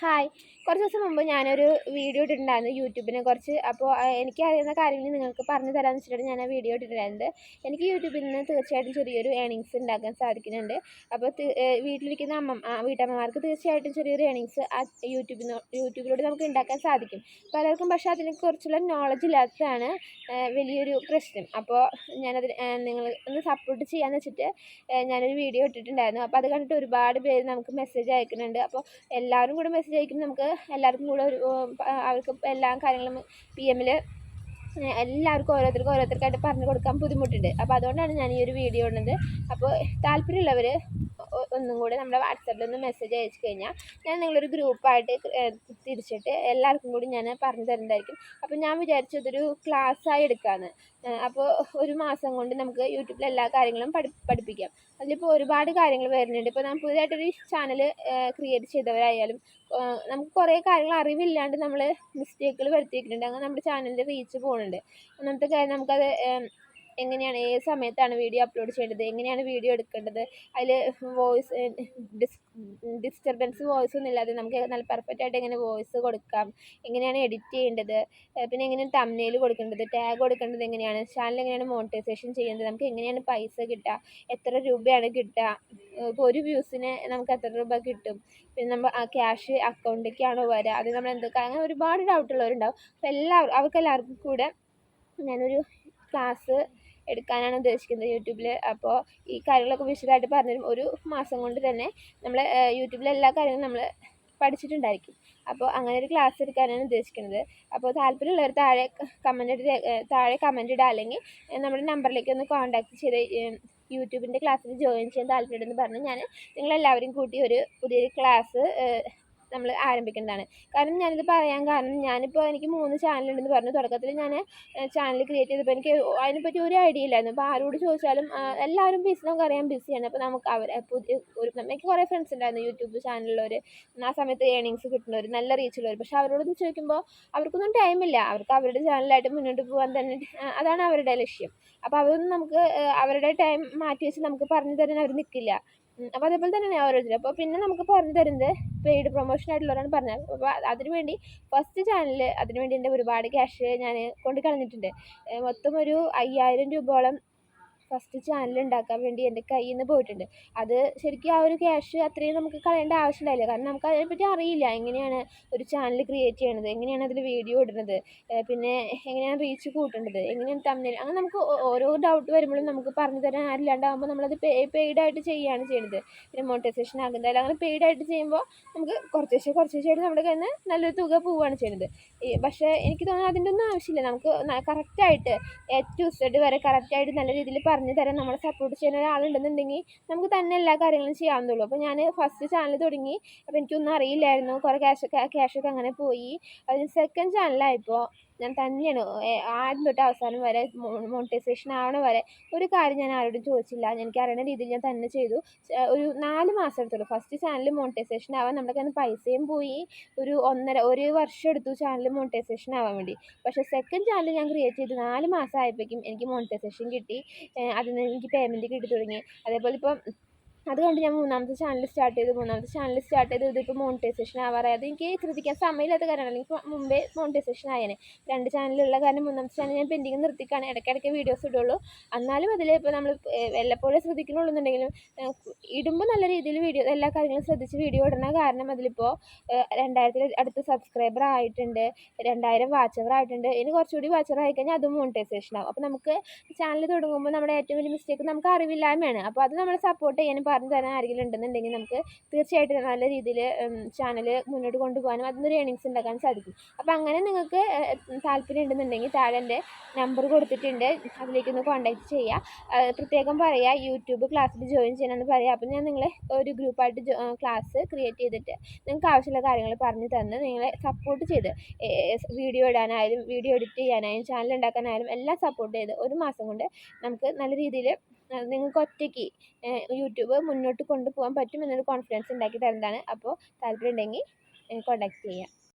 Hi കുറച്ച് ദിവസം മുമ്പ് ഞാനൊരു വീഡിയോ ഇട്ടിട്ടുണ്ടായിരുന്നു യൂട്യൂബിനെ കുറിച്ച്. അപ്പോൾ എനിക്ക് അറിയുന്ന കാര്യങ്ങൾ നിങ്ങൾക്ക് പറഞ്ഞു തരാമെന്ന് വെച്ചിട്ടാണ് ഞാൻ ആ വീഡിയോ ഇട്ടിട്ടുണ്ടായിരുന്നത്. എനിക്ക് യൂട്യൂബിൽ നിന്ന് തീർച്ചയായിട്ടും ചെറിയൊരു ഏണിങ്സ് ഉണ്ടാക്കാൻ സാധിക്കുന്നുണ്ട്. അപ്പോൾ വീട്ടിലിരിക്കുന്ന അമ്മ വീട്ടമ്മമാർക്ക് തീർച്ചയായിട്ടും ചെറിയൊരു ഏണിങ്സ് ആ യൂട്യൂബിൽ യൂട്യൂബിലൂടെ നമുക്ക് ഉണ്ടാക്കാൻ സാധിക്കും. പലർക്കും പക്ഷേ അതിനെക്കുറിച്ചുള്ള നോളജ് ഇല്ലാത്തതാണ് വലിയൊരു പ്രശ്നം. അപ്പോൾ ഞാനത് നിങ്ങൾ ഒന്ന് സപ്പോർട്ട് ചെയ്യാമെന്ന് വെച്ചിട്ട് ഞാനൊരു വീഡിയോ ഇട്ടിട്ടുണ്ടായിരുന്നു. അപ്പോൾ അത് കണ്ടിട്ട് ഒരുപാട് പേര് നമുക്ക് മെസ്സേജ് അയക്കുന്നുണ്ട്. അപ്പോൾ എല്ലാവരും കൂടെ മെസ്സേജ് അയക്കുമ്പോൾ നമുക്ക് എല്ലാവർക്കും കൂടെ ഒരു അവർക്ക് എല്ലാ കാര്യങ്ങളും പി എമ്മിൽ എല്ലാവർക്കും ഓരോരുത്തർക്കും ഓരോരുത്തർക്കായിട്ട് പറഞ്ഞു കൊടുക്കാൻ ബുദ്ധിമുട്ടുണ്ട്. അപ്പോൾ അതുകൊണ്ടാണ് ഞാൻ ഈ ഒരു വീഡിയോ ഇടുന്നത്. അപ്പോൾ താല്പര്യമുള്ളവർ ഒന്നും കൂടി നമ്മുടെ വാട്സാപ്പിൽ ഒന്ന് മെസ്സേജ് അയച്ചു കഴിഞ്ഞാൽ ഞാൻ നിങ്ങളൊരു ഗ്രൂപ്പായിട്ട് തിരിച്ചിട്ട് എല്ലാവർക്കും കൂടി ഞാൻ പറഞ്ഞു തരുന്നതായിരിക്കും. അപ്പോൾ ഞാൻ വിചാരിച്ചു ഇതൊരു ക്ലാസ്സായി എടുക്കാമെന്ന് അപ്പോൾ ഒരു മാസം കൊണ്ട് നമുക്ക് യൂട്യൂബിൽ എല്ലാ കാര്യങ്ങളും പഠി പഠിപ്പിക്കാം. അതിലിപ്പോൾ ഒരുപാട് കാര്യങ്ങൾ വരുന്നുണ്ട്. ഇപ്പോൾ നമ്മൾ പുതിയതായിട്ടൊരു ചാനൽ ക്രിയേറ്റ് ചെയ്തവരായാലും നമുക്ക് കുറേ കാര്യങ്ങൾ അറിവില്ലാണ്ട് നമ്മൾ മിസ്റ്റേക്കുകൾ വരുത്തിയിട്ടുണ്ട് അങ്ങനെ നമ്മുടെ ചാനലിന്റെ റീച്ച് പോകുന്നുണ്ട് ഒന്നാമത്തെ കാര്യം നമുക്കത് എങ്ങനെയാണ് ഏത് സമയത്താണ് വീഡിയോ അപ്ലോഡ് ചെയ്യേണ്ടത് എങ്ങനെയാണ് വീഡിയോ എടുക്കേണ്ടത് അതിൽ വോയിസ് ഡിസ് ഡിസ്റ്റർബൻസ് വോയിസ് ഒന്നും ഇല്ലാതെ നമുക്ക് നല്ല പെർഫെക്റ്റ് ആയിട്ട് എങ്ങനെ വോയിസ് കൊടുക്കാം എങ്ങനെയാണ് എഡിറ്റ് ചെയ്യേണ്ടത് പിന്നെ എങ്ങനെയാണ് തമ്മിൽ കൊടുക്കേണ്ടത് ടാഗ് കൊടുക്കേണ്ടത് എങ്ങനെയാണ് ചാനൽ എങ്ങനെയാണ് മോണിറ്റൈസേഷൻ ചെയ്യേണ്ടത് നമുക്ക് എങ്ങനെയാണ് പൈസ കിട്ടുക എത്ര രൂപയാണ് കിട്ടുക ഇപ്പോൾ ഒരു വ്യൂസിന് നമുക്ക് എത്ര രൂപ കിട്ടും പിന്നെ നമ്മൾ ആ ക്യാഷ് അക്കൗണ്ടിലേക്കാണോ വരിക അത് നമ്മൾ എന്തൊക്കെ അങ്ങനെ ഒരുപാട് ഡൗട്ടുള്ളവരുണ്ടാവും അപ്പോൾ എല്ലാവർക്കും അവർക്കെല്ലാവർക്കും കൂടെ ഞാനൊരു ക്ലാസ് എടുക്കാനാണ് ഉദ്ദേശിക്കുന്നത് യൂട്യൂബിൽ അപ്പോൾ ഈ കാര്യങ്ങളൊക്കെ വിശദമായിട്ട് പറഞ്ഞുതരും. ഒരു മാസം കൊണ്ട് തന്നെ നമ്മൾ യൂട്യൂബിലെ എല്ലാ കാര്യങ്ങളും നമ്മൾ പഠിച്ചിട്ടുണ്ടായിരിക്കും. അപ്പോൾ അങ്ങനെ ഒരു ക്ലാസ് എടുക്കാനാണ് ഉദ്ദേശിക്കുന്നത്. അപ്പോൾ താല്പര്യമുള്ളവർ താഴെ കമന്റ് താഴെ കമന്റ് ഇടുക അല്ലെങ്കിൽ നമ്മുടെ നമ്പറിലേക്ക് ഒന്ന് കോൺടാക്ട് ചെയ്ത് യൂട്യൂബിന്റെ ക്ലാസ്സിൽ ജോയിൻ ചെയ്യാൻ താല്പര്യമുണ്ടെന്ന് പറഞ്ഞ് ഞാൻ നിങ്ങളെല്ലാവരും കൂട്ടി ഒരു പുതിയൊരു ക്ലാസ് നമ്മൾ ആരംഭിക്കേണ്ടതാണ്. കാരണം ഞാനിത് പറയാൻ കാരണം ഞാനിപ്പോൾ എനിക്ക് മൂന്ന് ചാനലുണ്ടെന്ന് പറഞ്ഞു. തുടക്കത്തിൽ ഞാൻ ചാനൽ ക്രിയേറ്റ് ചെയ്തപ്പോൾ എനിക്ക് അതിനെപ്പറ്റി ഒരു ഐഡിയ ഇല്ലായിരുന്നു. അപ്പോൾ ആരോട് ചോദിച്ചാലും എല്ലാവരും ബിസി നമുക്കറിയാം ബിസിയാണ് അപ്പോൾ നമുക്ക് അവർ പുതിയ ഒരു എനിക്ക് കുറേ ഫ്രണ്ട്സ് ഉണ്ടായിരുന്നു യൂട്യൂബ് ചാനലുള്ളവർ ആ സമയത്ത് ഏണിങ്സ് കിട്ടുന്നവർ നല്ല റീച്ചുള്ളവർ പക്ഷേ അവരോടൊന്നും ചോദിക്കുമ്പോൾ അവർക്കൊന്നും ടൈമില്ല അവർക്ക് അവരുടെ ചാനലായിട്ട് മുന്നോട്ട് പോകാൻ തന്നെ അതാണ് അവരുടെ ലക്ഷ്യം. അപ്പോൾ അതൊന്നും നമുക്ക് അവരുടെ ടൈം മാറ്റി വെച്ച് നമുക്ക് പറഞ്ഞു തരാൻ അവർ നിൽക്കില്ല അപ്പോൾ അതേപോലെ തന്നെയാണ് ഓരോരുത്തർ അപ്പോൾ പിന്നെ നമുക്ക് പറഞ്ഞു തരുന്നത് പെയ്ഡ് പ്രൊമോഷൻ ആയിട്ടുള്ളവരാണ് പറഞ്ഞത്. അപ്പോൾ അതിന് വേണ്ടി ഫസ്റ്റ് ചാനലിൽ അതിന് വേണ്ടി എന്റെ ഒരുപാട് ക്യാഷ് ഞാൻ കൊണ്ട് കളഞ്ഞിട്ടുണ്ട്. മൊത്തം ഒരു അയ്യായിരം രൂപയോളം ഫസ്റ്റ് ചാനൽ ഉണ്ടാക്കാൻ വേണ്ടി എന്റെ കയ്യിൽ നിന്ന് പോയിട്ടുണ്ട്. അത് ശരിക്കും ആ ഒരു ക്യാഷ് അത്രയും നമുക്ക് കളയേണ്ട ആവശ്യമുണ്ടായില്ല കാരണം നമുക്ക് അതിനെപ്പറ്റി അറിയില്ല. എങ്ങനെയാണ് ഒരു ചാനൽ ക്രിയേറ്റ് ചെയ്യണത്? എങ്ങനെയാണ് അതിൽ വീഡിയോ ഇടുന്നത്? പിന്നെ എങ്ങനെയാണ് റീച്ച് കൂട്ടേണ്ടത്? എങ്ങനെയാണ് തമ്മിൽ അങ്ങനെ നമുക്ക് ഓരോ ഡൗട്ട് വരുമ്പോഴും നമുക്ക് പറഞ്ഞു തരാൻ ആരില്ലാണ്ടാകുമ്പോൾ നമ്മളത് പേ പെയ്ഡായിട്ട് ചെയ്യുകയാണ് ചെയ്യുന്നത് പിന്നെ മോണിറ്റൈസേഷൻ ആകുന്നതായാലും അങ്ങനെ പെയ്ഡായിട്ട് ചെയ്യുമ്പോൾ നമുക്ക് കുറച്ച് കുറച്ച് കുറച്ചേശ്ശായിട്ട് നമ്മുടെ കയ്യിൽ നിന്ന് നല്ലൊരു തുക പോവുകയാണ് ചെയ്യുന്നത് പക്ഷേ എനിക്ക് തോന്നുന്നത് അതിന്റെ ഒന്നും ആവശ്യമില്ല. നമുക്ക് കറക്റ്റായിട്ട് എ ടു സെഡ് വരെ കറക്റ്റായിട്ട് നല്ല രീതിയിൽ പറഞ്ഞു തരാൻ നമ്മളെ സപ്പോർട്ട് ചെയ്യുന്ന ഒരാളുണ്ടെന്നുണ്ടെങ്കിൽ നമുക്ക് തന്നെ എല്ലാ കാര്യങ്ങളും ചെയ്യാവുന്നുള്ളൂ അപ്പോൾ ഞാൻ ഫസ്റ്റ് ചാനൽ തുടങ്ങി. അപ്പോൾ എനിക്കൊന്നും അറിയില്ലായിരുന്നു. കുറേ ക്യാഷ് ക്യാഷൊക്കെ അങ്ങനെ പോയി. അതിന് സെക്കൻഡ് ചാനലായപ്പോൾ ഞാൻ തന്നെയാണ് ആദ്യം തൊട്ട് അവസാനം വരെ മോണിറ്റൈസേഷൻ ആവണ വരെ ഒരു കാര്യം ഞാൻ ആരോടും ചോദിച്ചില്ല. എനിക്ക് അറിയുന്ന രീതിയിൽ ഞാൻ തന്നെ ചെയ്തു. ഒരു നാല് മാസം എടുത്തുള്ളൂ. ഫസ്റ്റ് ചാനൽ മോണിറ്റൈസേഷൻ ആവാൻ നമ്മുടെ കയ്യിൽ പൈസയും പോയി. ഒരു ഒന്നര ഒരു വർഷം എടുത്തു ചാനൽ മോണിറ്റൈസേഷൻ ആവാൻ വേണ്ടി. പക്ഷേ സെക്കൻഡ് ചാനൽ ഞാൻ ക്രിയേറ്റ് ചെയ്ത് നാല് മാസം ആയപ്പോഴേക്കും എനിക്ക് മോണിറ്റൈസേഷൻ കിട്ടി. അതിൽ നിന്ന് എനിക്ക് പേയ്മെന്റ് കിട്ടി തുടങ്ങി. അതേപോലെ ഇപ്പം അത് കണ്ട് ഞാൻ മൂന്നാമത്തെ ചാനൽ സ്റ്റാർട്ട് ചെയ്തു. മൂന്നാമത്തെ ചാനൽ സ്റ്റാർട്ട് ചെയ്ത് ഇതിപ്പോൾ മോണിറ്റൈസേഷൻ ആവാറായി അത് എനിക്ക് ശ്രദ്ധിക്കാൻ സമയമില്ലാത്ത കാര്യമാണ് എനിക്ക് മുമ്പേ മോണിറ്റൈസേഷൻ ആയേനെ. രണ്ട് ചാനലുള്ള കാരണം മൂന്നാമത്തെ ചാനൽ ഞാൻ പെൻഡിങ് നിർത്തിക്കാണ്. ഇടയ്ക്കിടയ്ക്ക് വീഡിയോസ് ഇടുള്ളൂ. എന്നാലും അതിൽ ഇപ്പോൾ നമ്മൾ വല്ലപ്പോഴും ശ്രദ്ധിക്കണുള്ളൂന്നുണ്ടെങ്കിലും ഇടുമ്പോൾ നല്ല രീതിയിൽ വീഡിയോ എല്ലാ കാര്യങ്ങളും ശ്രദ്ധിച്ച് വീഡിയോ ഇടണ കാരണം അതിലിപ്പോൾ രണ്ടായിരത്തിൽ അടുത്ത് സബ്സ്ക്രൈബർ ആയിട്ടുണ്ട്. രണ്ടായിരം വാച്ചവർ ആയിട്ടുണ്ട്. ഇനി കുറച്ചുകൂടി വാച്ചർ ആയിക്കഴിഞ്ഞാൽ അതും മോണിറ്റൈസേഷൻ ആവും. അപ്പോൾ നമുക്ക് ചാനൽ തുടങ്ങുമ്പോൾ നമ്മുടെ ഏറ്റവും വലിയ മിസ്റ്റേക്ക് നമുക്ക് അറിവില്ലായ്മയാണ്. അപ്പോൾ അത് നമ്മൾ സപ്പോർട്ട് ചെയ്യാനും പറഞ്ഞു തരാൻ ആരെങ്കിലും ഉണ്ടെന്നുണ്ടെങ്കിൽ നമുക്ക് തീർച്ചയായിട്ടും നല്ല രീതിയിൽ ചാനൽ മുന്നോട്ട് കൊണ്ടുപോകാനും അതിനൊരു ഏണിങ്സ് ഉണ്ടാക്കാൻ സാധിക്കും. അപ്പോൾ അങ്ങനെ നിങ്ങൾക്ക് താല്പര്യം ഉണ്ടെന്നുണ്ടെങ്കിൽ താഴെ എന്റെ നമ്പർ കൊടുത്തിട്ടുണ്ട്. അതിലേക്കൊന്ന് കോൺടാക്ട് ചെയ്യുക. പ്രത്യേകം പറയുക യൂട്യൂബ് ക്ലാസ്സിൽ ജോയിൻ ചെയ്യണമെന്ന് പറയുക. അപ്പോൾ ഞാൻ നിങ്ങളെ ഒരു ഗ്രൂപ്പായിട്ട് ക്ലാസ് ക്രിയേറ്റ് ചെയ്തിട്ട് നിങ്ങൾക്ക് ആവശ്യമുള്ള കാര്യങ്ങൾ പറഞ്ഞു തന്ന് നിങ്ങളെ സപ്പോർട്ട് ചെയ്ത് വീഡിയോ ഇടാനായാലും വീഡിയോ എഡിറ്റ് ചെയ്യാനായാലും ചാനൽ ഉണ്ടാക്കാനായാലും എല്ലാം സപ്പോർട്ട് ചെയ്ത് ഒരു മാസം കൊണ്ട് നമുക്ക് നല്ല രീതിയിൽ നിങ്ങൾക്ക് ഒറ്റയ്ക്ക് യൂട്യൂബ് മുന്നോട്ട് കൊണ്ടുപോകാൻ പറ്റും എന്നൊരു കോൺഫിഡൻസ് ഉണ്ടാക്കി തരുന്നതാണ് അപ്പോൾ താല്പര്യം ഉണ്ടെങ്കിൽ കോൺടാക്ട് ചെയ്യാം.